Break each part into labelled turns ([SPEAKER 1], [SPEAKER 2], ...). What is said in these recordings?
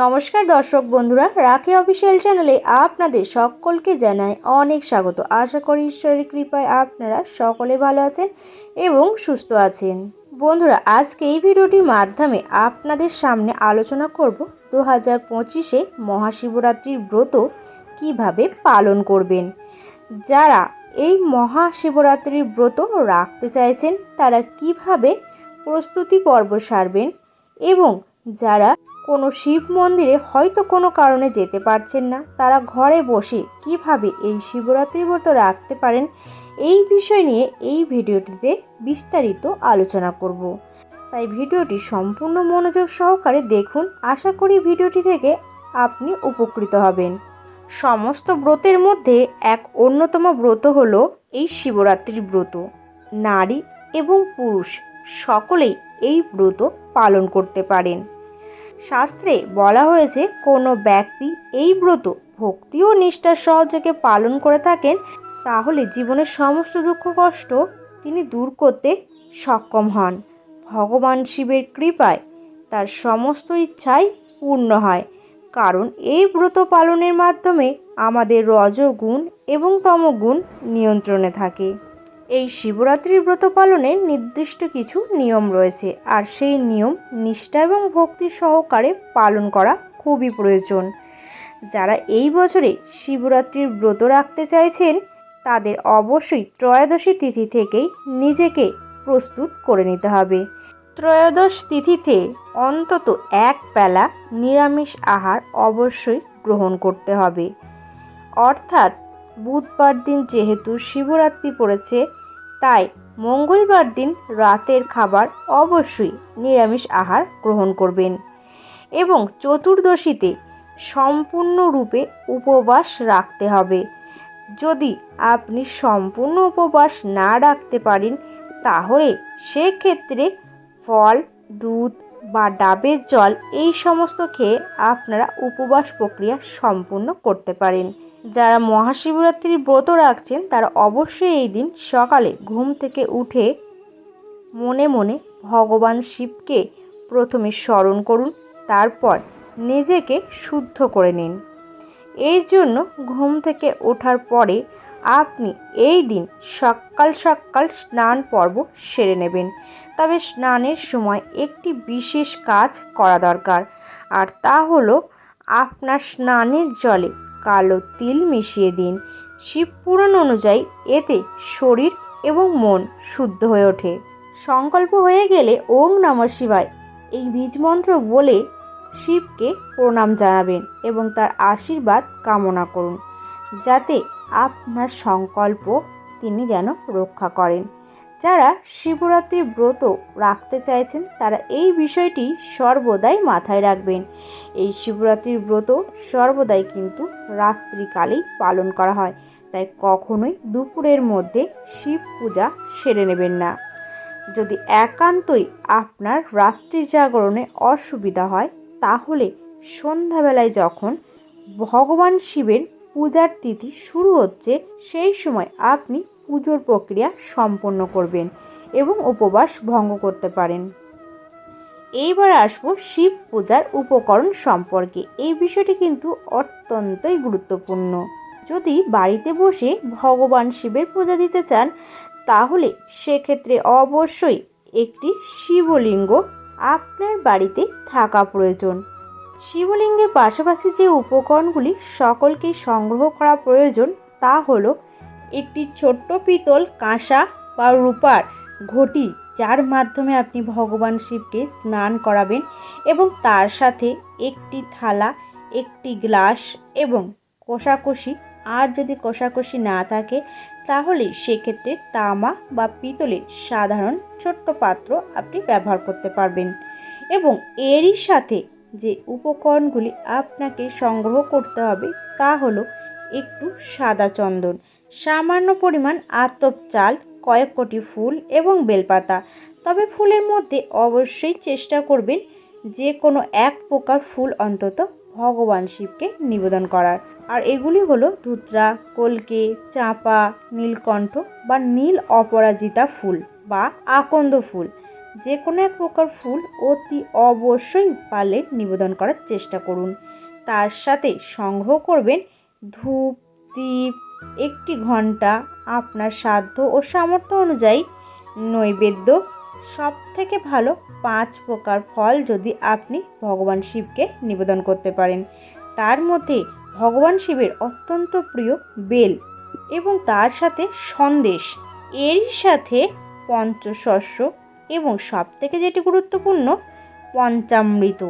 [SPEAKER 1] নমস্কার দর্শক বন্ধুরা, রাখি অফিসিয়াল চ্যানেলে আপনাদের সকলকে জানাই অনেক স্বাগত। আশা করি ঈশ্বরের কৃপায় আপনারা সকলে ভালো আছেন এবং সুস্থ আছেন। বন্ধুরা, আজকে এই ভিডিওটির মাধ্যমে আপনাদের সামনে আলোচনা করব দু হাজার পঁচিশে মহাশিবরাত্রির ব্রত কীভাবে পালন করবেন। যারা এই মহাশিবরাত্রির ব্রত রাখতে চাইছেন, তারা কীভাবে প্রস্তুতি পর্ব সারবেন এবং যারা কোনো শিব মন্দিরে হয়তো কোনো কারণে যেতে পারছেন না। তারা ঘরে বসে কীভাবে এই শিবরাত্রির ব্রত রাখতে পারেন এই বিষয় নিয়ে এই ভিডিওটিতে বিস্তারিত আলোচনা করব। তাই ভিডিওটি সম্পূর্ণ মনোযোগ সহকারে দেখুন। আশা করি ভিডিওটি থেকে আপনি উপকৃত হবেন। সমস্ত ব্রতের মধ্যে এক অন্যতম ব্রত হলো এই শিবরাত্রির ব্রত। নারী এবং পুরুষ সকলেই এই ব্রত পালন করতে পারেন। শাস্ত্রে বলা হয়েছে, কোনো ব্যক্তি এই ব্রত ভক্তি ও নিষ্ঠার সহযোগে পালন করে থাকেন, তাহলে জীবনের সমস্ত দুঃখ কষ্ট তিনি দূর করতে সক্ষম হন। ভগবান শিবের কৃপায় তার সমস্ত ইচ্ছাই পূর্ণ হয়। কারণ এই ব্রত পালনের মাধ্যমে আমাদের রজগুণ এবং তমগুণ নিয়ন্ত্রণে থাকে। এই শিবরাত্রির ব্রত পালনের নির্দিষ্ট কিছু নিয়ম রয়েছে, আর সেই নিয়ম নিষ্ঠা এবং ভক্তি সহকারে পালন করা খুবই প্রয়োজন। যারা এই বছরে শিবরাত্রির ব্রত রাখতে চাইছেন, তাদের অবশ্যই ত্রয়োদশী তিথি থেকেই নিজেকে প্রস্তুত করে নিতে হবে। ত্রয়োদশ তিথিতে অন্তত এক বেলা নিরামিষ আহার অবশ্যই গ্রহণ করতে হবে। অর্থাৎ বুধবার দিন যেহেতু শিবরাত্রি পড়েছে তাই মঙ্গলবার দিন রাতের খাবার অবশ্যই নিরামিষ আহার গ্রহণ করবেন এবং চতুর্দশীতে সম্পূর্ণরূপে উপবাস রাখতে হবে। যদি আপনি সম্পূর্ণ উপবাস না রাখতে পারেন, তাহলে সেক্ষেত্রে ফল, দুধ বা ডাবের জল এই সমস্ত খেয়ে আপনারা উপবাস প্রক্রিয়া সম্পূর্ণ করতে পারেন। যারা মহাশিবরাত্রির ব্রত রাখছেন, তারা অবশ্যই এই দিন সকালে ঘুম থেকে উঠে মনে মনে ভগবান শিবকে প্রথমে স্মরণ করুন, তারপর নিজেকে শুদ্ধ করে নিন। এই জন্য ঘুম থেকে ওঠার পরে আপনি এই দিন সকাল সকাল স্নান পর্ব সেরে নেবেন। তবে স্নানের সময় একটি বিশেষ কাজ করা দরকার, আর তা হলো আপনার স্নানের জলে কালো তিল মিশিয়ে দিন। শিব পুরাণ অনুযায়ী এতে শরীর এবং মন শুদ্ধ হয়ে ওঠে। সংকল্প হয়ে গেলে ওং নম শিবায় এই বীজ মন্ত্র বলে শিবকে প্রণাম জানাবেন এবং তার আশীর্বাদ কামনা করুন, যাতে আপনার সংকল্প তিনি যেন রক্ষা করেন। যারা শিবরাত্রির ব্রত রাখতে চাইছেন, তারা এই বিষয়টি সর্বদাই মাথায় রাখবেন। এই শিবরাত্রির ব্রত সর্বদাই কিন্তু রাত্রিকালেই পালন করা হয়। তাই কখনোই দুপুরের মধ্যে শিব পূজা সেরে নেবেন না। যদি একান্তই আপনার রাত্রি জাগরণে অসুবিধা হয়, তাহলে সন্ধ্যাবেলায় যখন ভগবান শিবের পূজার তিথি শুরু হচ্ছে, সেই সময় আপনি পুজোর প্রক্রিয়া সম্পন্ন করবেন এবং উপবাস ভঙ্গ করতে পারেন। এইবার আসব শিব পূজার উপকরণ সম্পর্কে। এই বিষয়টি কিন্তু অত্যন্তই গুরুত্বপূর্ণ। যদি বাড়িতে বসে ভগবান শিবের পূজা দিতে চান, তাহলে সেক্ষেত্রে অবশ্যই একটি শিবলিঙ্গ আপনার বাড়িতে থাকা প্রয়োজন। শিবলিঙ্গের পাশাপাশি যে উপকরণগুলি সকলকেই সংগ্রহ করা প্রয়োজন, তা হলো একটি ছোট্ট পিতল কাঁসা বা রূপার ঘটি যার মাধ্যমে আপনি ভগবান শিবকে স্নান করাবেন এবং তার সাথে একটি থালা, একটি গ্লাস এবং কষাকষি। আর যদি কষাকষি না থাকে, তাহলে সেক্ষেত্রে তামা বা পিতলের সাধারণ ছোট্ট পাত্র আপনি ব্যবহার করতে পারবেন। এবং এরই সাথে যে উপকরণগুলি আপনাকে সংগ্রহ করতে হবে, তা হলো একটু সাদা চন্দন। সামান্য পরিমাণ আতপ চাল, কয়েক কোটি ফুল এবং বেলপাতা। তবে ফুলের মধ্যে অবশ্যই চেষ্টা করবেন যে কোনো এক প্রকার ফুল অন্তত ভগবান শিবকে নিবেদন করার। আর এগুলি হলো ধুতরা, কলকে, চাঁপা, নীলকণ্ঠ বা নীল অপরাজিতা ফুল বা আকন্দ ফুল। যে কোনো এক প্রকার ফুল অতি অবশ্যই পারলে নিবেদন করার চেষ্টা করুন। তার সাথে সংগ্রহ করবেন ধূপ দ্বীপ একটি ঘণ্টা আপনার সাধ্য ও সামর্থ্য অনুযায়ী নৈবেদ্য সব থেকে ভালো পাঁচ প্রকার ফল যদি আপনি ভগবান শিবকে নিবেদন করতে পারেন। তার মধ্যে ভগবান শিবের অত্যন্ত প্রিয় বেল এবং তার সাথে সন্দেশ। এরই সাথে পঞ্চশস্য এবং সব থেকে যেটি গুরুত্বপূর্ণ, পঞ্চামৃত।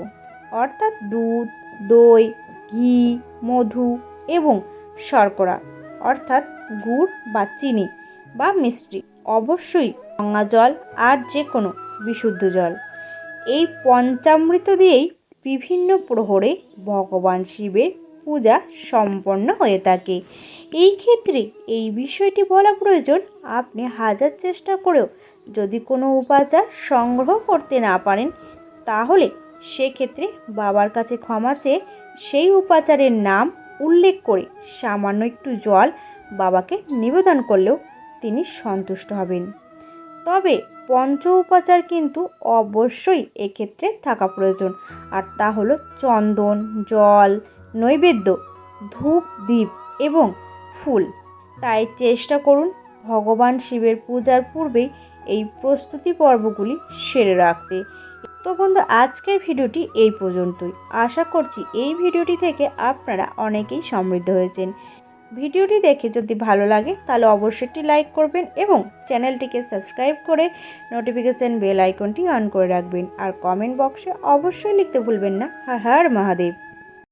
[SPEAKER 1] অর্থাৎ দুধ, দই, ঘি, মধু এবং শর্করা। অর্থাৎ গুড় বা চিনি বা মিষ্টি, অবশ্যই গঙ্গা জল আর যে কোনো বিশুদ্ধ জল। এই পঞ্চামৃত দিয়েই বিভিন্ন প্রহরে ভগবান শিবের পূজা সম্পন্ন হয়ে থাকে। এই ক্ষেত্রে এই বিষয়টি বলা প্রয়োজন, আপনি হাজার চেষ্টা করেও যদি কোনো উপাচার সংগ্রহ করতে না পারেন, তাহলে সেক্ষেত্রে বাবার কাছে ক্ষমা চেয়ে সেই উপাচারের নাম উল্লেখ করে সামান্য একটু জল বাবাকে নিবেদন করলেও তিনি সন্তুষ্ট হবেন। তবে পঞ্চ উপাচার কিন্তু অবশ্যই এক্ষেত্রে থাকা প্রয়োজন। আর তা হলো চন্দন, জল, নৈবেদ্য, ধূপ, দ্বীপ এবং ফুল। তাই চেষ্টা করুন ভগবান শিবের পূজার পূর্বেই এই প্রস্তুতি পর্বগুলি সেরে রাখতে। তো বন্ধু, আজকের ভিডিওটি এই পর্যন্তই। আশা করছি এই ভিডিওটি থেকে আপনারা অনেকেই সমৃদ্ধ হয়েছেন। ভিডিওটি দেখে যদি ভালো লাগে, তাহলে অবশ্যই একটি লাইক করবেন এবং চ্যানেলটিকে সাবস্ক্রাইব করে নোটিফিকেশান বেল আইকনটি অন করে রাখবেন। আর কমেন্ট বক্সে অবশ্যই লিখতে ভুলবেন না। হর হর মহাদেব।